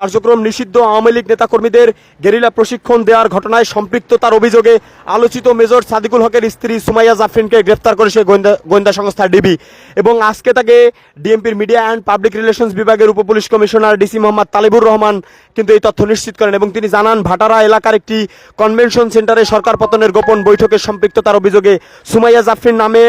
কার্যক্রম নিষিদ্ধ আওয়ামী লীগ নেতাকর্মীদের গেরিলা প্রশিক্ষণ দেওয়ার ঘটনায় সম্পৃক্ততার অভিযোগে আলোচিত মেজর সাদিকুল হকের স্ত্রী সুমাইয়া জাফরিনকে গ্রেফতার করেছে গোয়েন্দা গোয়েন্দা সংস্থা ডিবি। এবং আজকে তাকে ডিএমপির মিডিয়া অ্যান্ড পাবলিক রিলেশনস বিভাগের উপপুলিশ কমিশনার ডিসি মোহাম্মদ তালিবুর রহমান কিন্তু এই তথ্য নিশ্চিত করেন এবং তিনি জানান, ভাটারা এলাকার একটি কনভেনশন সেন্টারে সরকার পতনের গোপন বৈঠকের সম্পৃক্ততার অভিযোগে সুমাইয়া জাফরিন নামে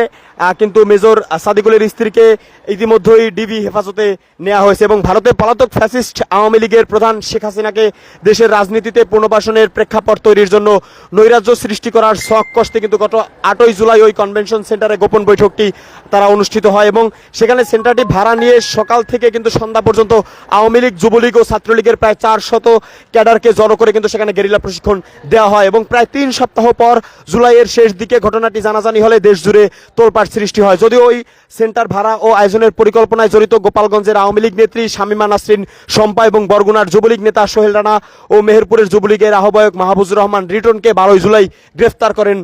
কিন্তু মেজর সাদিকুলের স্ত্রীকে ইতিমধ্যেই ডিবি হেফাজতে নেওয়া হয়েছে এবং ভারতের পলাতক ফ্যাসিস্ট আওয়ামী লীগের প্রধান শেখ হাসিনাকে দেশের রাজনীতিতে পুনর্বাসনের প্রেক্ষাপট তৈরির জন্য নৈরাজ্য সৃষ্টি করার শখ কষ্টে কিন্তু গত আটই জুলাই ওই কনভেনশন সেন্টারে গোপন বৈঠকটি তারা অনুষ্ঠিত হয় এবং সেখানে সেন্টারটি ভাড়া নিয়ে সকাল থেকে কিন্তু সন্ধ্যা পর্যন্ত আওয়ামী লীগ, যুবলীগ ও ছাত্রলীগের প্রায় চার শত ক্যাডারকে জড়ো করে কিন্তু সেখানে গেরিলা প্রশিক্ষণ দেওয়া হয় এবং প্রায় তিন সপ্তাহ পর জুলাইয়ের শেষ দিকে ঘটনাটি জানাজানি হলে দেশ জুড়ে তোলপাড় সৃষ্টি হয়। যদিও ওই সেন্টার ভাড়া ও আয়োজনের পরিকল্পনায় জড়িত গোপালগঞ্জের আওয়ামী লীগ নেত্রী শামীমা নাসরিন, শম্পা এবং বরগুনার যুবলীগ নেতা সোহেল রানা ও মেহেরপুরের যুবলীগের আহ্বায়ক মাহবুজুর রহমান রিটনকে বারোই জুলাই গ্রেফতার করেন।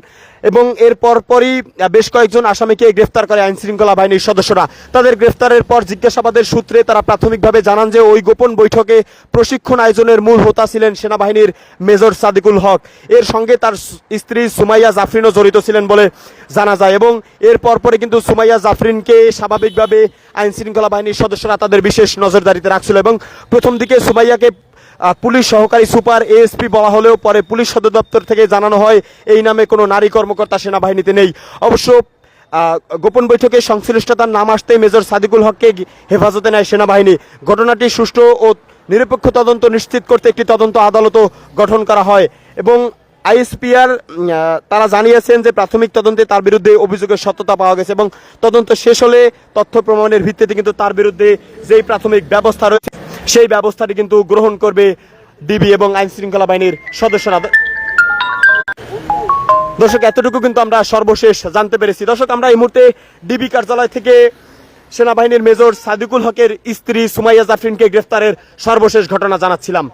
এবং এর পরপরই বেশ কয়েকজন আসামিকে গ্রেফতার করে আইন শৃঙ্খলা বাহিনীর সদস্যরা। তাদের গ্রেফতারের পর জিজ্ঞাসাবাদের সূত্রে তারা প্রাথমিকভাবে জানান যে ওই গোপন বৈঠকে প্রশিক্ষণ আয়োজনের মূল হোতা ছিলেন সেনাবাহিনীর মেজর সাদিকুল হক। এর সঙ্গে তার স্ত্রী সুমাইয়া জাফরিনও জড়িত ছিলেন বলে জানা যায় এবং এর পরপরে কিন্তু সুমাইয়া জাফরিনকে স্বাভাবিকভাবে আইন শৃঙ্খলা বাহিনীর সদস্যরা তাদের বিশেষ নজরদারিতে রাখছিল এবং প্রথম দিকে সুমাইয়াকে পুলিশ সহকারী সুপার এএসপি বলা হলেও পরে পুলিশ সদর দপ্তর থেকে জানানো হয়, এই নামে কোনো নারী কর্মকর্তা সেনাবাহিনীতে নেই। অবশ্য গোপন বৈঠকে সংশ্লিষ্টতার নাম আসতে মেজর সাদিকুল হককে হেফাজতে নেয় সেনাবাহিনী। ঘটনাটি সুষ্ঠু ও নিরপেক্ষ তদন্ত নিশ্চিত করতে একটি তদন্ত আদালতও গঠন করা হয়। এবং আইএসপিআর তারা জানিয়েছেন যে প্রাথমিক তদন্তে তার বিরুদ্ধে অভিযোগের সত্যতা পাওয়া গেছে এবং তদন্ত শেষ হলে তথ্য প্রমাণের ভিত্তিতে কিন্তু তার বিরুদ্ধে যেই প্রাথমিক ব্যবস্থা রয়েছে সেই ব্যবস্থাটি কিন্তু গ্রহণ করবে ডিবি এবং আইন শৃঙ্খলা বাহিনীর সদস্যরা। দর্শক, এতটুকু কিন্তু আমরা সর্বশেষ জানতে পেরেছি। দর্শক, আমরা এই মুহূর্তে ডিবি কার্যালয় থেকে সেনাবাহিনীর মেজর সাদিকুল হকের স্ত্রী সুমাইয়া জাফরিনকে গ্রেফতারের সর্বশেষ ঘটনা জানাচ্ছিলাম।